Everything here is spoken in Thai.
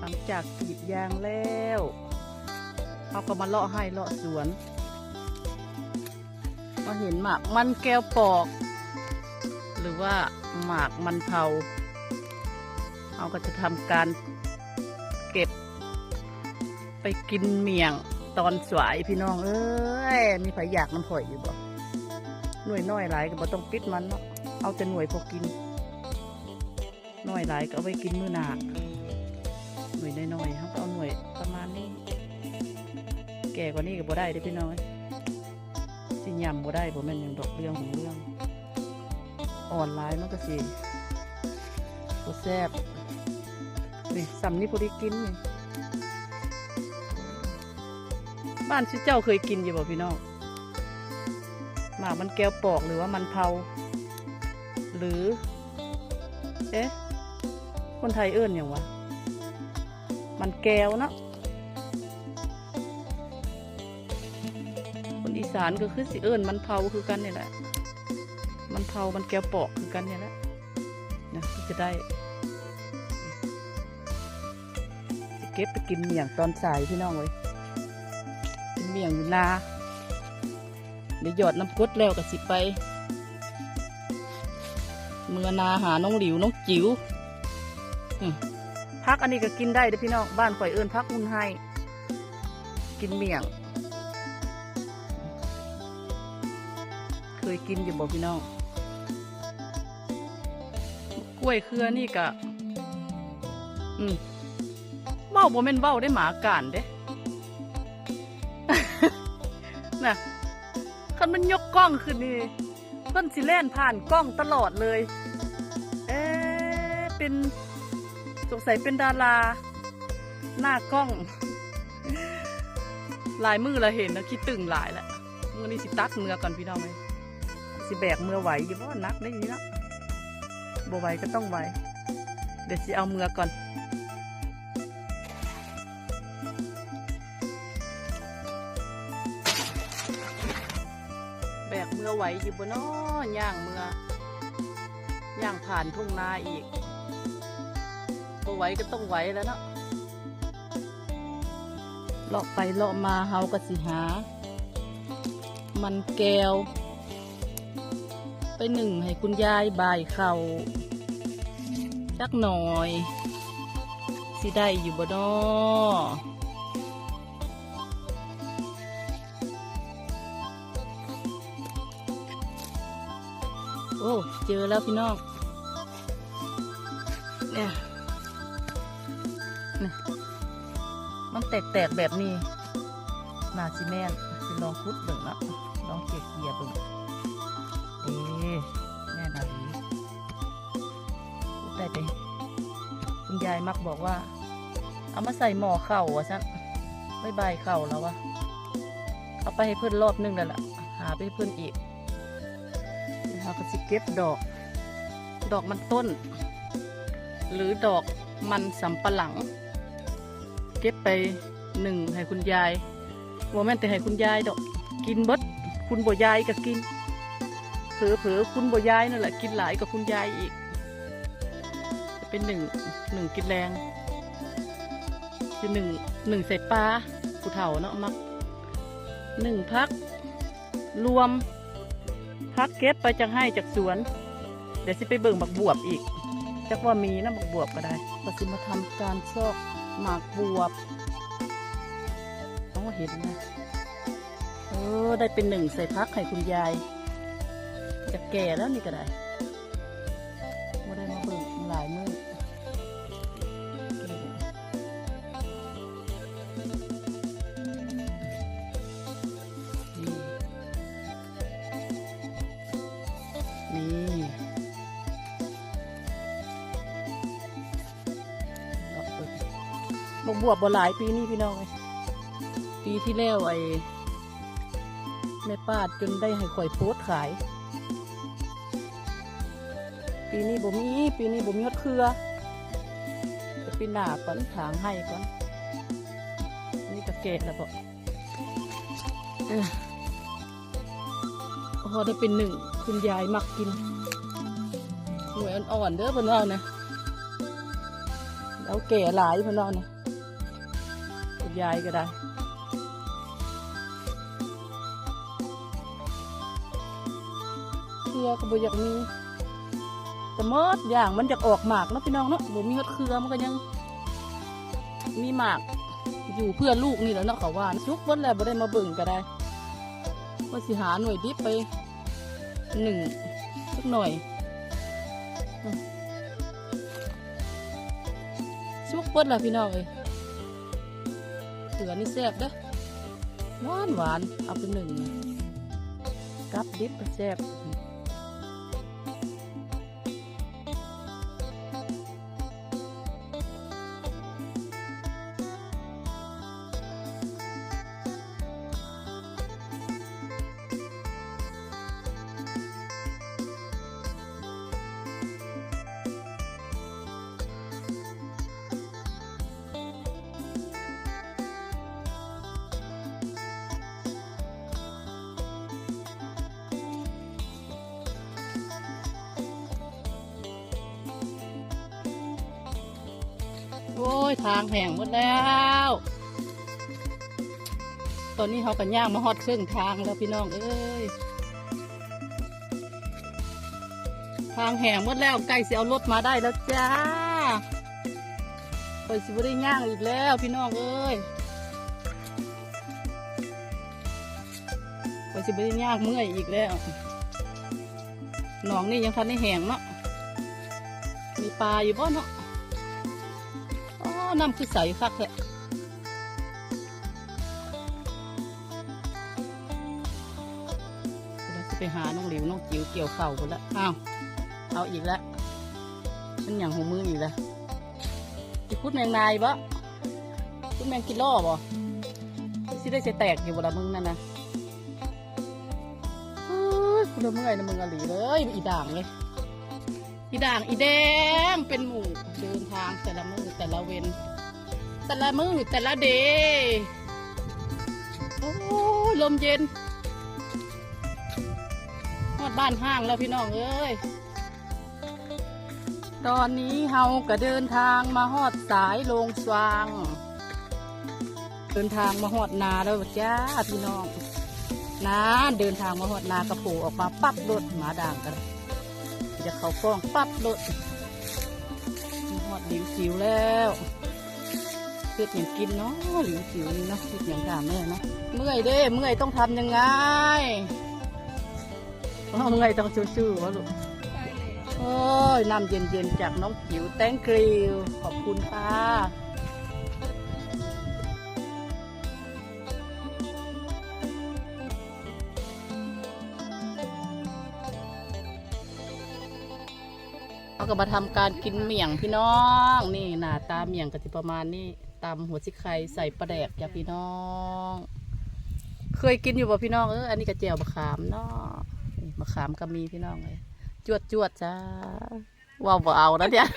หลังจากกรีดยางแล้วเขาก็มาเลาะให้เลาะสวนมาเห็นหมากมันแก้วปอก หรือว่าหมากมันเผาเขาก็จะทำการเก็บ ไปกินเมี่ยงตอนสวยพี่น้อง เอ้ย มีไผอยากน้ำผอยอยู่บ่หน่วยน้อยหลายก็บ่ต้องปิดมันเนาะเอาแต่หน่วยพอกิน น้อยหลายก็เอาไว้กินมื้อหนาหน่ วยน้อยๆเขาเอาหน่วยประมาณนี้ แก่กว่านี้ก็บ่ได้เด้พี่น้อยสิยำบ่ได้บ่แม่นหยังดอกเรื่องของเรื่องอ่อนหลายมันก็สิบ่แซ่บนี่สำนี้พอดีกินนี่บ้านชื่เจ้าเคยกินอยู่บ่พี่น้องหมากมันแก้วปอกหรือว่ามันเผาหรือ เอ๊ะ คนไทยเอิ้นอย่างวะ มันแก้วเนาะคนอีสานก็คือสิเอิ้นมันเผาคือกันนี่แหละมันเผามันแก้วปอกคือกันเนี่ยแหละนะที่จะได้สิเก็บไปกินเมี่ยงตอนสายพี่น้องเว้ยเป็นเมี่ยงอยู่นาเดี๋ยวหยอดน้ำกดแล้วก็สิไปเมื่อนาหาน้องหลิวน้องจิ๋วอืม พักอันนี้ก็กินได้เด้อพี่น้องบ้านข่อยเอิญพักมุ่นไฮกินเมี่ยง เคยกินอยู่บ่พี่น้องกล้วยเครือนี่กะอืมเบ้าบ่แม่นเบ้าได้หมาการเด้น่ะคันมันยกกล้องขึ้นนี่เพิ่นสิแล่นผ่านกล้องตลอดเลย เอ๊เป็น สงสัยเป็นดารา หน้ากล้อง ลายมือละเห็นนะคิดตึงหลายแหละมือนี้สิตัดเมือก่อนพี่น้องเลยสิแบกเมือไหวอยู่เพราะว่านักได้ยีนะบ่ไหวก็ต้องไหว เดี๋ยวสิเอาเมือก่อนแบกเมื่อไหวอยู่บนน้อย่างเมื่อย่างผ่านทุ่งนาอีก บ่ไหวก็ต้องไหวแล้วเนาะเลาะไปเลาะมาเฮาก็สิหา มันแก้ว ไปหนึ่งให้คุณยายบายเข่าจักหน่อย สิได้อยู่บ่นอโอ้ เจอแล้วพี่น้องเนี่ย นี่ยมันแตกๆแบบนี้นาซิแมนสิลองพุดเบิ่งละลองเกลี่ยเกียเบิ่งเอ๊แม่นาลีได้ไปคุณยายมักบอกว่า เอามาใส่หม้อเข่าวะซันไม่บเข่าแล้ววะเอาไปให้เพื่อนรอบนึงแล้วล่ะ หาไปให้เพื่อนอีกเราก็สิเก็บดอก ดอกมันต้น หรือดอกมันสำปะหลัง เก็บไปหนึ่งให้คุณยายโมแม่นแต่ให้คุณยายดอก กินบดคุณบ่ยายก็กิน เผลอเผลอๆคุณบ่ยายนั่นแหละกินหลายกับคุณยายอีก จะเป็นหนึ่งหนึ่งกินแรงคือหนึ่งหนึ่งใส่ปลาผู้เฒ่าเนาะมักหนึ่งพัก รวมพักเก็บไปจังให้จากสวน เดี๋ยวสิไปเบิ่งบักบวบอีกจักว่ามีนะบักบวบก็ได้ก็สิมาทำการซอก หมากบวบเอาเห็นนะเออได้เป็นหนึ่งใส่พักให้คุณยายจะแก่แล้วนี่ก็ได้ บักบวบบหลายปีนี้พี่น้องเอ้ปีที่แล้วไอ้แม่ป้าจนได้ให้ข่อยโพสขาย ปีนี้บ่มีปีนี้บ่มีฮอดเครือจะปีหน้าก่อนถางให้ก่อนนี่ก็เกตแล้วบ่เออพอได้เป็นหนึ่งคุณยายมักกินหน่วยอ่อนๆเด้อพิ่นว่านะได้เอาแก่หลายพี่น้องนี่ยคุณ ยายก็ได้เครือก็บ่อยากมีแต่เมดอย่างมันจะออกหมากเนาะพี่น้องเนาะบ่มีฮอดเครือมันก็ยัง มีหมาก อยู่เพื่อลูกนี่แหล้วเนาะเขาว่าชุกเบนแล้วบ่ได้มาเบิ่งก็ได้ว่าสิหาหน่วยดิบไปหนึ่งสักหน่อยชุกเบิ้แล้วพี่น้องเอ้ย สือนี่แซ่บเด้อหวานหวานเอาไปหนึ่งกับดิบก็แซ่บ โอ้ย ทางแห่งหมดแล้ว ตอนนี้เขากันย่างมาฮอดครึ่งทางแล้วพี่น้องเอ้ย ทางแห่งหมดแล้วใกล้สิเอารถมาได้แล้วจ้าคอยสิบได้ย่างอีกแล้วพี่น้องเอ้ยคอยสิบได้ย่างเมื่อยอีกแล้วหนองนี่ยังทันได้แห้งเนาะมีปลาอยู่บ่เนาะ น้ำคือใสคักแหละเราจะไปหาน้องหลิวน้องจิ๋วเกี่ยวเข่าคนละอ้าวเอาอีกแล้วมันอย่างหัวมืออีกแล้วจะพูดแมงนายบ่พูดแมงกินล่อบ่สิได้จะแตกอยู่บ่ละมึงนั่นนะคุณละเมื่อยนะมึงอะหลีเลยอีด่างเลย อีด่างอีแดงเป็นหมู่ เดินทางแต่ละมือแต่ละเวนแต่ละมือแต่ละเดย์โอ้ลมเย็นฮอดบ้านห้างแล้วพี่น้องเอ้ยตอนนี้เฮาก็เดินทางมาฮอดสายลงสว่าง เดินทางมาฮอดนาแล้วจ้าพี่น้องนาเดินทางมาฮอดนากระโผออกมาปั๊บรถหมาด่างกันจะเขากล้องปั๊บโดด หอดหลิวสิวแล้วเพื่ออย่างกินเนาะหลิวสิวนี่เนาะเพื่ออย่างถามแม่เนาะเมื่อยเด้เมื่อยต้องทำยังไงเมื่อยต้องชู้ๆวะลูกโอ้ยน้ำเย็นๆจากน้องจิ๋วแตงกริวขอบคุณค่ะ เขาก็มาทำการกินเมี่ยงพี่น้องนี่หน้าตาเมี่ยงก็จะประมาณนี้ตำหัวชิไข่ใส่ปลาแดกจ้ะพี่น้อง เคยกินอยู่ป่ะพี่น้องเอออันนี้กระเจียวมะขามเนาะมะขามก็มีพี่น้องเลยจวดจวดจ้าว้าวเอานะเนี่ย